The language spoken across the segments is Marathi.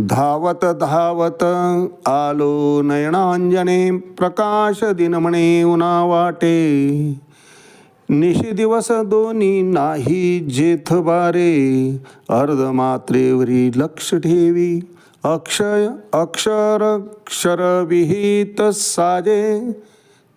धावत धावत आलो नयनांजने प्रकाश दिनमणे उना वाटे निशी दिवस दोन्ही नाही जेथ बारे. अर्धमात्रेवरी लक्ष ठेवी. अक्षय अक्षर अक्षर विहित साजे.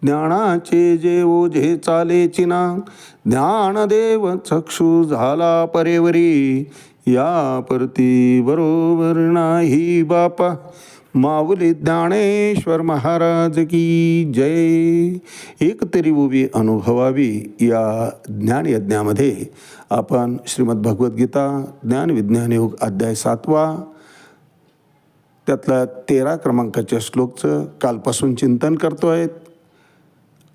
ज्ञानाचे जे ओझे चाले चिना. ज्ञानदेव चक्षु झाला परेवरी. या परती बरोबर नाही बापा. माऊली ज्ञानेश्वर महाराज की जय. एकतरी उभी अनुभवावी या ज्ञानयज्ञामध्ये आपण श्रीमद भगवद्गीता ज्ञान विज्ञान योग अध्याय सातवा त्यातल्या तेरा क्रमांकाच्या श्लोकचं कालपासून चिंतन करतो आहेत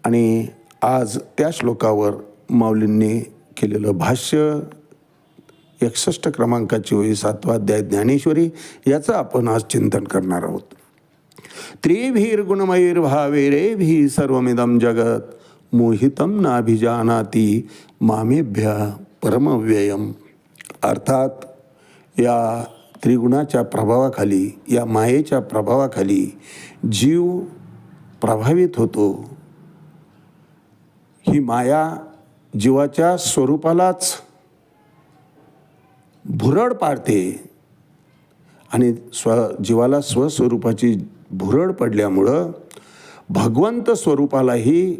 आणि आज त्या श्लोकावर माऊलींनी केलेलं भाष्य एकसष्ट क्रमांकाची होई सातवा अध्याय ज्ञानेश्वरी याचं आपण आज चिंतन करणार आहोत. त्रिभीर गुणमयीर्भावे रेभी सर्वमिदम जगत मोहितम नाभिजानाती मामेभ्य परमव्ययम. अर्थात या त्रिगुणाच्या प्रभावाखाली या मायेच्या प्रभावाखाली जीव प्रभावित होतो. ही माया जीवाच्या स्वरूपालाच भुरड पाडते आणि स्व जीवाला स्वस्वरूपाची भुरड पडल्यामुळं भगवंत स्वरूपालाही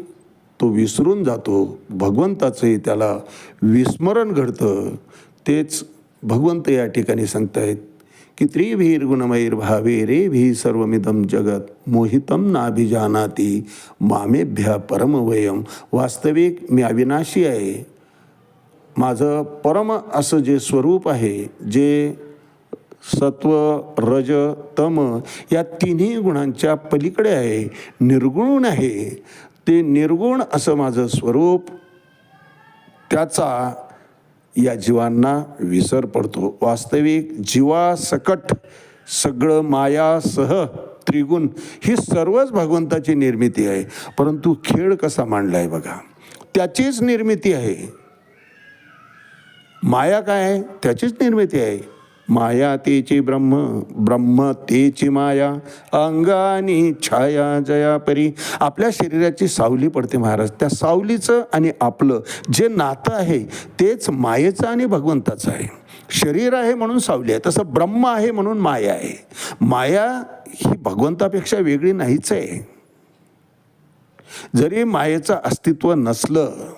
तो विसरून जातो. भगवंताचंही त्याला विस्मरण घडतं. तेच भगवंत या ठिकाणी सांगतायत की त्रिभीर गुणमयीर भावे रे भी सर्वमिदम जगत मोहितम नाभिजानाती मामेभ्या परमवयम वास्तविक मी अविनाशी आहे. माझं परम असं जे स्वरूप आहे जे सत्व रज तम या तिन्ही गुणांच्या पलीकडे आहे निर्गुण आहे. ते निर्गुण असं माझं स्वरूप त्याचा या जीवांना विसर पडतो. वास्तविक जीवासकट सगळं मायासह त्रिगुण ही सर्वच भगवंताची निर्मिती आहे. परंतु खेळ कसा मांडला आहे बघा. त्याचीच निर्मिती आहे. माया काय आहे? त्याचीच निर्मिती आहे. माया तेची ब्रह्म ब्रह्म तेची माया अंगानी छाया जया परी. आपल्या शरीराची सावली पडते महाराज. त्या सावलीचं आणि आपलं जे नातं आहे तेच मायेचं आणि भगवंताचं आहे. शरीर आहे म्हणून सावली आहे. तसं ब्रह्म आहे म्हणून माया आहे. माया ही भगवंतापेक्षा वेगळी नाहीच आहे. जरी मायेचं अस्तित्व नसलं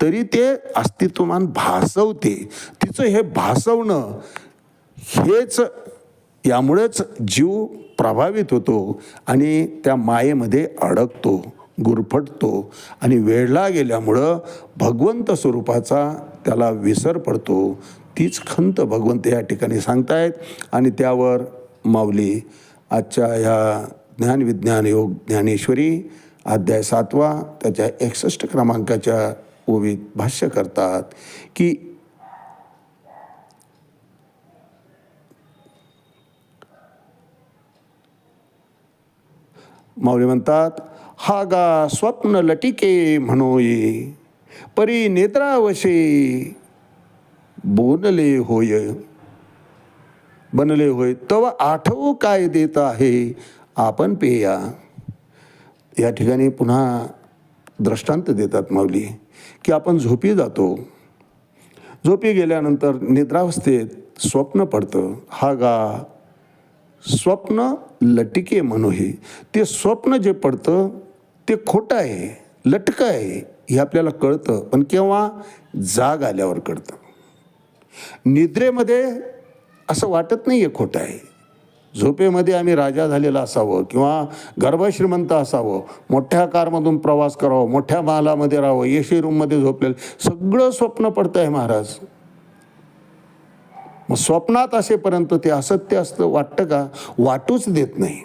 तरी ते अस्तित्वमान भासवते. तिचं हे भासवणं हेच यामुळेच जीव प्रभावित होतो आणि त्या मायेमध्ये अडकतो गुरफटतो आणि वेढला गेल्यामुळं भगवंत स्वरूपाचा त्याला विसर पडतो. तीच खंत भगवंत या ठिकाणी सांगतायत आणि त्यावर माऊली आजच्या ह्या ज्ञानविज्ञान योग ज्ञानेश्वरी अध्याय सातवा त्याच्या एकसष्ट क्रमांकाच्या ओवीत भाष्य करतात की माऊली म्हणतात हा गा स्वप्न लटिके म्हणोये परी नेत्रावशे बोलले होय. बनले होय तव आठवू काय देत आहे आपण पेया. या ठिकाणी पुन्हा दृष्टांत देतात माऊली. की आपण झोपी जातो. झोपी गेल्यानंतर निद्रावस्थेत स्वप्न पडतं. हा गा स्वप्न लटिके हे ते स्वप्न जे पडतं ते खोटं आहे लटकं आहे हे आपल्याला कळतं. पण केव्हा? जाग आल्यावर कळतं. निद्रेमध्ये असं वाटत नाही आहे खोटं आहे. झोपेमध्ये आम्ही राजा झालेला असावं किंवा गर्भश्रीमंत असावं मोठ्या कारमधून प्रवास करावं मोठ्या महालामध्ये राहावं एशी रूममध्ये झोपलेलं सगळं स्वप्न पडतं आहे महाराज. मग स्वप्नात असेपर्यंत ते असत्य असतं वाटतं का? वाटूच देत नाही.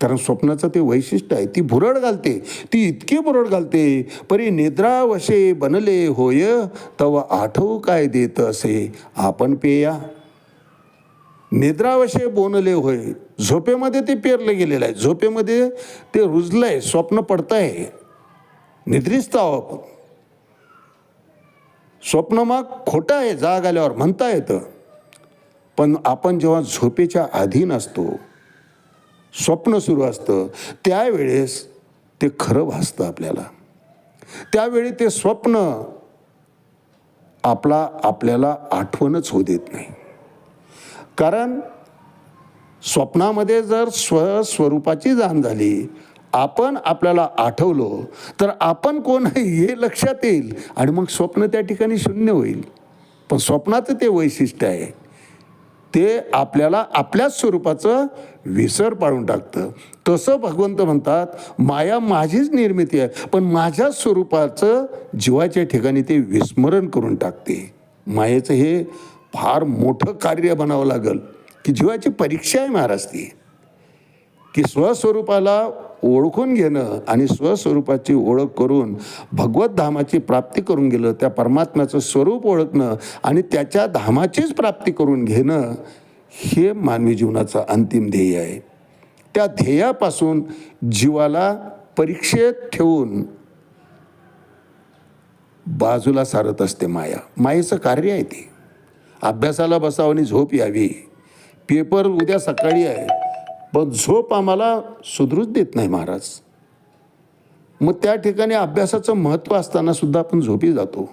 कारण स्वप्नाचं ते वैशिष्ट्य आहे ती भुरड घालते ती इतकी भुरड घालते परी निद्रावशे बनले होय तव आठव काय देत असे आपण पेया. निद्रावशे बोनले होय. झोपेमध्ये ते पेरलं गेलेलं आहे. झोपेमध्ये ते रुजलं आहे स्वप्न पडतं आहे निद्रिस्त आहो आपण. स्वप्न मग खोटं आहे जाग आल्यावर म्हणता येतं. पण आपण जेव्हा झोपेच्या अधीन असतो स्वप्न सुरू असतं त्यावेळेस ते खरं भासतं आपल्याला. त्यावेळी ते स्वप्न आपला आपल्याला आठवणच होऊ देत नाही. कारण स्वप्नामध्ये जर स्वस्वरूपाची जाण झाली आपण आपल्याला आठवलो तर आपण कोण आहे हे लक्षात येईल आणि मग स्वप्न त्या ठिकाणी शून्य होईल. पण स्वप्नाचं ते वैशिष्ट्य आहे. ते आपल्याला आपल्याच स्वरूपाचं विसर पाडून टाकतं. तसं भगवंत म्हणतात माया माझीच निर्मिती आहे पण माझ्या स्वरूपाचं जीवाच्या ठिकाणी ते विस्मरण करून टाकते. मायेचं हे फार मोठं कार्य बनावं लागेल की जीवाची परीक्षा आहे महाराज ती. की स्वस्वरूपाला ओळखून घेणं आणि स्वस्वरूपाची ओळख करून भगवत धामाची प्राप्ती करून गेलं त्या परमात्म्याचं स्वरूप ओळखणं आणि त्याच्या धामाचीच प्राप्ती करून घेणं हे मानवी जीवनाचं अंतिम ध्येय आहे. त्या ध्येयापासून जीवाला परीक्षेत ठेवून बाजूला सारत असते माया. मायेचं कार्य आहे ते. अभ्यासाला बसावं आणि झोप यावी. पेपर उद्या सकाळी आहे. पण झोप आम्हाला सुधरूच देत नाही महाराज. मग त्या ठिकाणी अभ्यासाचं महत्त्व असताना सुद्धा आपण झोपी जातो.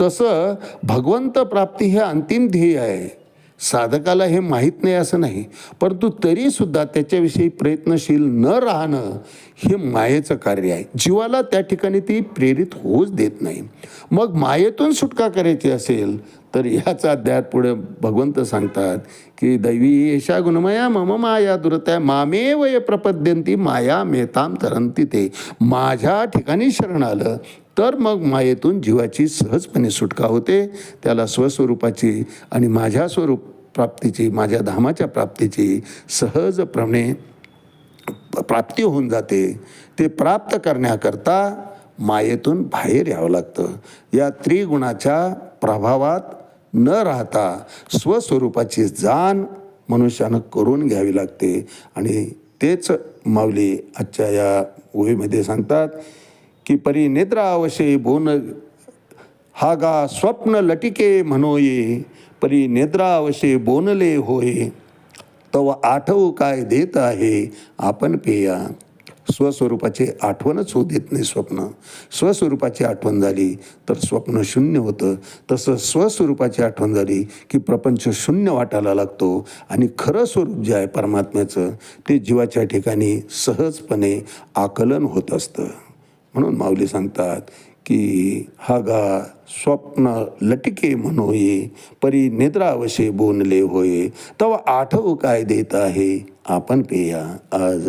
तसं भगवंत प्राप्ती हे अंतिम ध्येय आहे. साधकाला हे माहीत नाही असं नाही परंतु तरीसुद्धा त्याच्याविषयी प्रयत्नशील न राहणं हे मायेचं कार्य आहे. जीवाला त्या ठिकाणी ती प्रेरित होऊच देत नाही. मग मायेतून सुटका करायची असेल तर ह्याचा अध्यायात पुढे भगवंत सांगतात की दैवी येशा गुणमया मम माया दुरत्या मामे वय प्रपद्यंती माया मेताम तरंती ते. माझ्या ठिकाणी शरण आलं तर मग मायेतून जीवाची सहजपणे सुटका होते. त्याला स्वस्वरूपाची आणि माझ्या स्वरूप प्राप्तीची माझ्या धामाच्या प्राप्तीची सहजप्रमाणे प्राप्ती होऊन जाते. ते प्राप्त करण्याकरता मायेतून बाहेर यावं लागतं. या त्रिगुणाच्या प्रभावात न राहता स्वस्वरूपाची जाण मनुष्यानं करून घ्यावी लागते. आणि तेच माऊली आजच्या या ओळीमध्ये सांगतात की परी निद्रा अवशे बोन हा गा स्वप्न लटिके म्हणोये परी निद्रावशे बोनले होय तव आठवू काय देत आहे आपण पेया स्वस्वरूपाची आठवणच होऊ देत नाही स्वप्न स्वस्वरूपाची आठवण झाली तर स्वप्न शून्य होतं तसं स्वस्वरूपाची आठवण झाली की प्रपंच शून्य वाटायला लागतो आणि खरं स्वरूप जे आहे परमात्म्याचं ते जीवाच्या ठिकाणी सहजपणे आकलन होत असतं म्हणून माऊली सांगतात की हागा स्वप्न लटके मनोये, परी निद्रावशे बोनले होये। तव आठव काय देता है आपण पेया आज।